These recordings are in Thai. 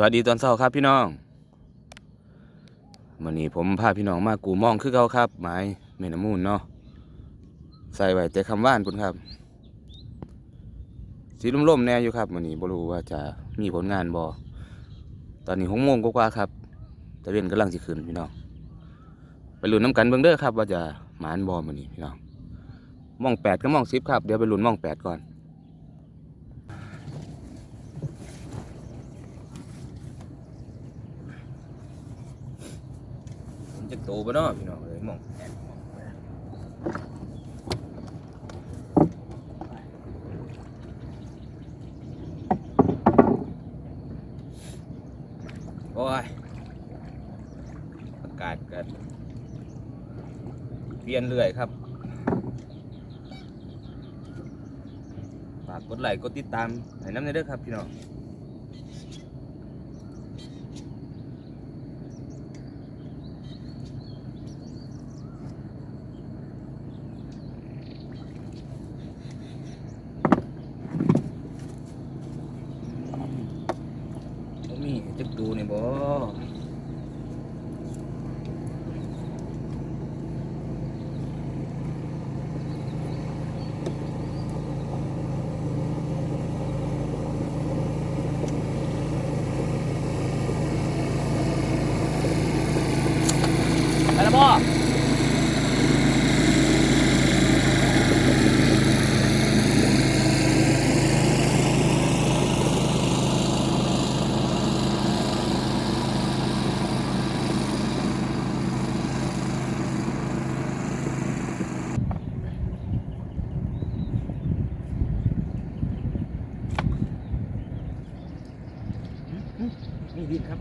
สวัสดีตอนเช้าครับพี่น้องวันนี้ผมพาพี่น้องมากูมองคือเขาครับไม้เมนำมูนเนาะใส่ไว้แต่คำว่านคุณครับ สีล่มๆแน่อยู่ครับวันนี้บรู้ว่าจะมีผลงานบ่ตอนนี้หกโมงกว่าครับตะเวนกำลังสิขึ้นพี่น้องไปลุ้นน้ำกันเบิ่งเด้อครับ ว่าจะหมานบ่มื้อนี้พี่น้องมองแปดกับมองสิบครับเดี๋ยวไปลุ้นมองแปดก่อน ผมจะ โตไปเนาะพี่น้องเลยมองแอนมองแอโอ้ยอากาศกันเปลี่ยนเรื่อยครับฝากกดไลค์กดติดตามให้น้ำในเด้อครับพี่น้อง บ่มีจัก ดูนี่บ่ไปแล้วบ่มี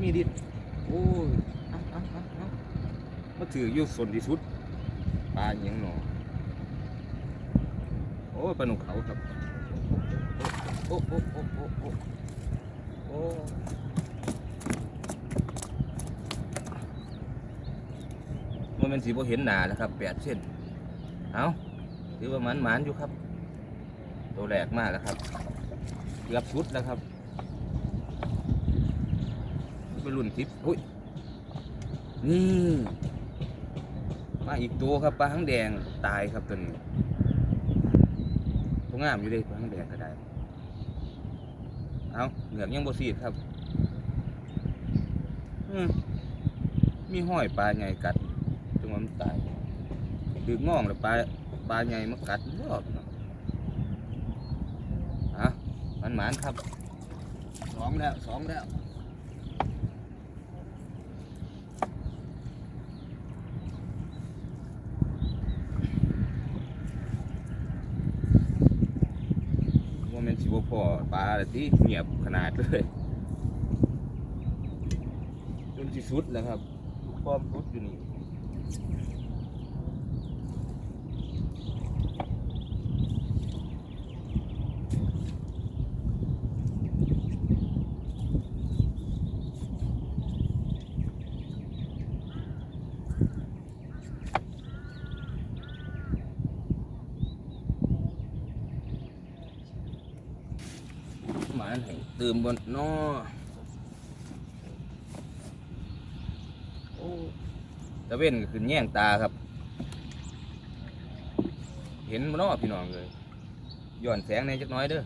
มีดินโอ้ยเอาเอาเอาเอามาถืออยู่ส่วนที่สุดปลาอหยังหนอโอ้ยปลาหนุเขาครับโอ้โอ้โอ้โอ้โอ้โอ้มันเป็นสีโบเห็นหนาแล้วครับแปดเส้นเอาถือว่ามันหมานอยู่ครับ ตัวแรกมากแล้วครับเกือบชุดแล้วครับ ไปรุ่นทิพย์อุ้ยนี่มาอีกตัวครับปลาหางแดงตายครับตัวนี้ตัวงามอยู่เลยปลาหางแดงก็ได้เอาเหงือกยังบสีดครับอืมีห้อยปลาใหญ่กัดจนมันตายดึกง่องแล้วปลาปลาใหญ่มากัดรอบนะอะมันหมานครับสองแล้วสองแล้ว ว่ามันสิบ พอปลาอะไรที่เงียบขนาดเลยจนที่สุดแล้วครับพร้อมสุดอยู่นี่ ตื่มบนนอตะเว้นก็ขึ้นแย่งตาครับ เห็นบนนอพี่น้องเลยย้อนแสงในจักน้อยเด้อ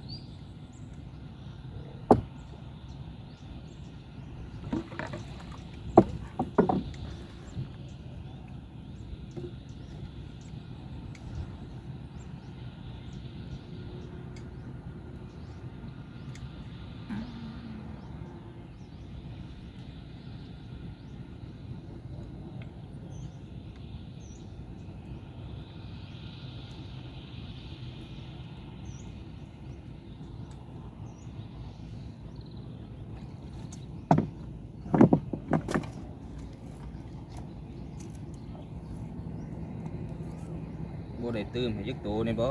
ได้ตื้มให้ยักโตนี่บ่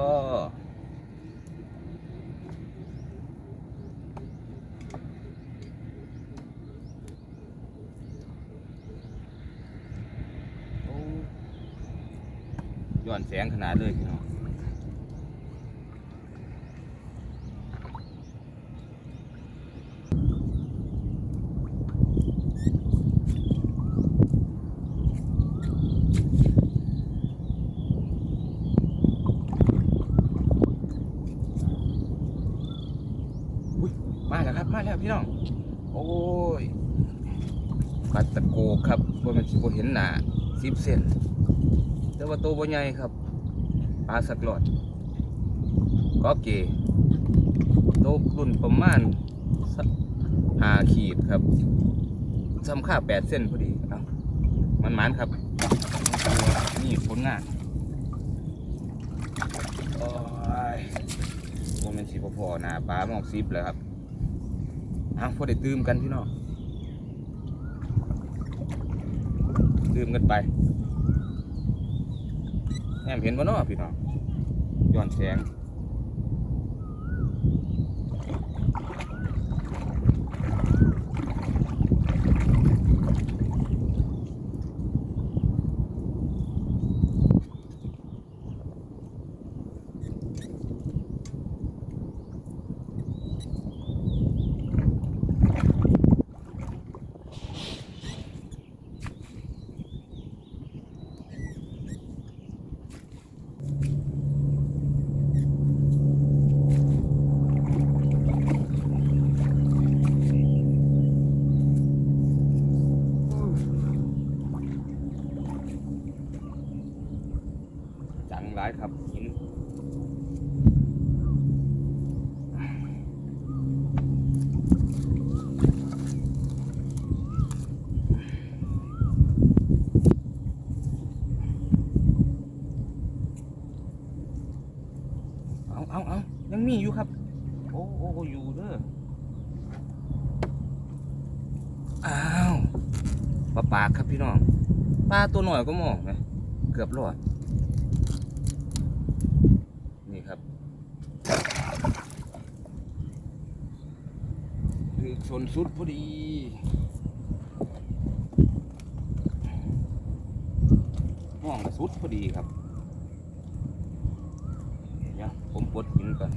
ย้อนแสงขนาดเลยพี่น้อง แล้พี่น้อง โอ้ยกัดตะโกครับบ่แมันสิบเห็นหนาสิบเซนแต่ว่าโตวบ่ใหญ่ครับปลาสักหลอดก็เกโตวรุ่นประมาณห้าขีดครับซ้ำค่าแปดเส้นพอดีเอามันมานครับ นี่ผลงานโอ้ยบ่แมนสิบ่พอหน้าปลาหมอกซิบเลยครับ เอาพอได้ตื่มกันพี่น้องตื่มกันไปแอมเห็นบ่เนาะพี่น้องย้อนแสงจังหลายครับหินเอาเอาเอายังมีอยู่ครับ โอ้โอ้อยู่เด้ออ้าวปลาปากครับพี่น้องปลาตัวหน่อยก็มองไหมเกือบรอดนี่ครับคือชนสุดพอดีห้องสุดพอดีครับเดี๋ยวผมปลดหินก่อน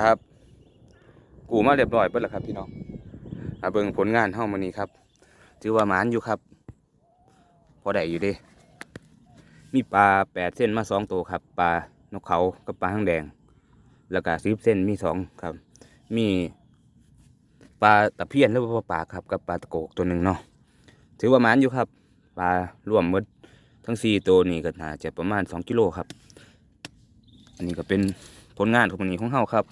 ครับ กูมาเรียบร้อยเปิดแล้วครับพี่น้องมาเบิงผลงานเฮามานี่ครับ ถือว่าหมานอยู่ครับ พอได้อยู่ดิมีปลาแปดเส้นมาสองตัวครับ ปลานกเขากับปลาหางแดง แล้วก็สิบเส้นมีสองครับ มีปลาตะเพียนหรือว่าปลาครับกับปลาตะโกกตัวหนึ่งเนาะ ถือว่าหมานอยู่ครับ ปลารวมมดทั้งสี่ตัวนี่ก็น่าจะประมาณสองกิโลครับ อันนี้ก็เป็นผลงานของมันนี้ของเฮาครับ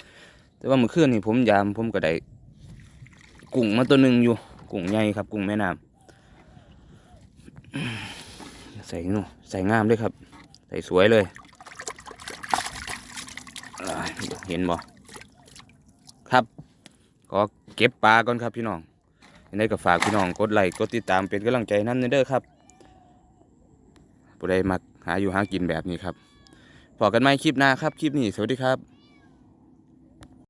แต่ว่าเมื่อคืนนี่ผมยามผมก็ได้กุ้งมาตัวหนึ่งอยู่กุ้งใหญ่ครับกุ้งแม่น้ำใส่นู่ใส่งามด้วยครับ ใส่สวยเลยเห็นบ่ครับก็เก็บปลาก่อนครับพี่น้องยังไงก็ฝากพี่น้องกดไลค์กดติดตามเป็นกำลังใจนั่นเด้อครับผู้ใดมักหาอยู่หากินแบบนี้ครับพอกันไหมคลิปหน้าครับ คลิปนี้ สวัสดีครับ